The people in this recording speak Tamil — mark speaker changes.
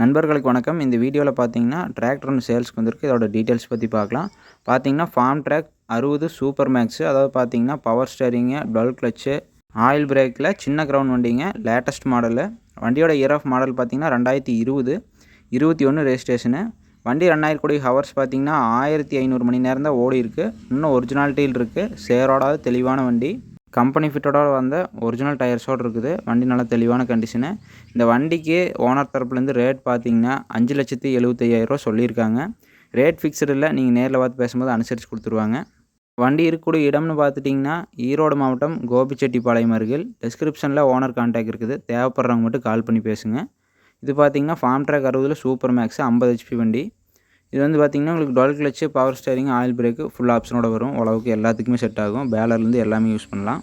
Speaker 1: நண்பர்களுக்கு வணக்கம். இந்த வீடியோவில் பார்த்தீங்கன்னா டிராக்டர் ஒன்று சேல்ஸ்க்கு வந்திருக்கு. இதோட டீட்டெயில்ஸ் பற்றி பார்க்கலாம் பார்த்தீங்கன்னா ஃபார்ம் ட்ராக் அறுபது சூப்பர் மேக்ஸு அதாவது பார்த்தீங்கன்னா power steering dual clutch oil பிரேக்கில் சின்ன கிரவுண்ட் வண்டிங்க. லேட்டஸ்ட் மாடலு வண்டியோட இயர் ஆஃப் மாடல் பார்த்தீங்கன்னா ரெண்டாயிரத்தி இருபது. இருபத்தி ஒன்று ரெஜிஸ்ட்ரேஷனு வண்டி ரெண்டாயிரம் கோடி ஹவர்ஸ் பார்த்தீங்கன்னா ஆயிரத்தி ஐநூறு மணி நேரம் தான் ஓடி இருக்குது இன்னும் ஒரிஜினாலிட்டியில் இருக்குது சேரோடாத தெளிவான வண்டி. கம்பெனி ஃபிட்டோட வந்த ஒரிஜினல் டயர்ஸோடு இருக்குது. வண்டி நல்லா தெளிவான கண்டிஷனு இந்த வண்டிக்கு ஓனர் தரப்புலேருந்து ரேட் பார்த்தீங்கன்னா அஞ்சு லட்சத்தி எழுபத்தையாயிரரூவா சொல்லியிருக்காங்க. ரேட் ஃபிக்ஸ்டு இல்லை நீங்கள் நேரில் பார்த்து பேசும்போது அனுசரித்து கொடுத்துருவாங்க. வண்டி இருக்கக்கூடிய இடம்னு பார்த்துட்டிங்கன்னா ஈரோடு மாவட்டம் கோபிச்செட்டிப்பாளையம் அருகில். டிஸ்கிரிப்ஷனில் ஓனர் கான்டாக்ட் இருக்குது. தேவைப்படுறவங்க மட்டும் கால் பண்ணி பேசுங்க. இது பார்த்தீங்கன்னா ஃபார்ம் ட்ராக் அறுபதில் சூப்பர் மேக்ஸ் ஐம்பது ஹெச்பி வண்டி. இது வந்து பார்த்திங்கன்னா உங்களுக்கு dual clutch power steering oil brake full ஆப்ஷனோட வரும். ஓரளவுக்கு எல்லாத்துக்குமே செட் ஆகும். பேலர்லேருந்து எல்லாமே யூஸ் பண்ணலாம்.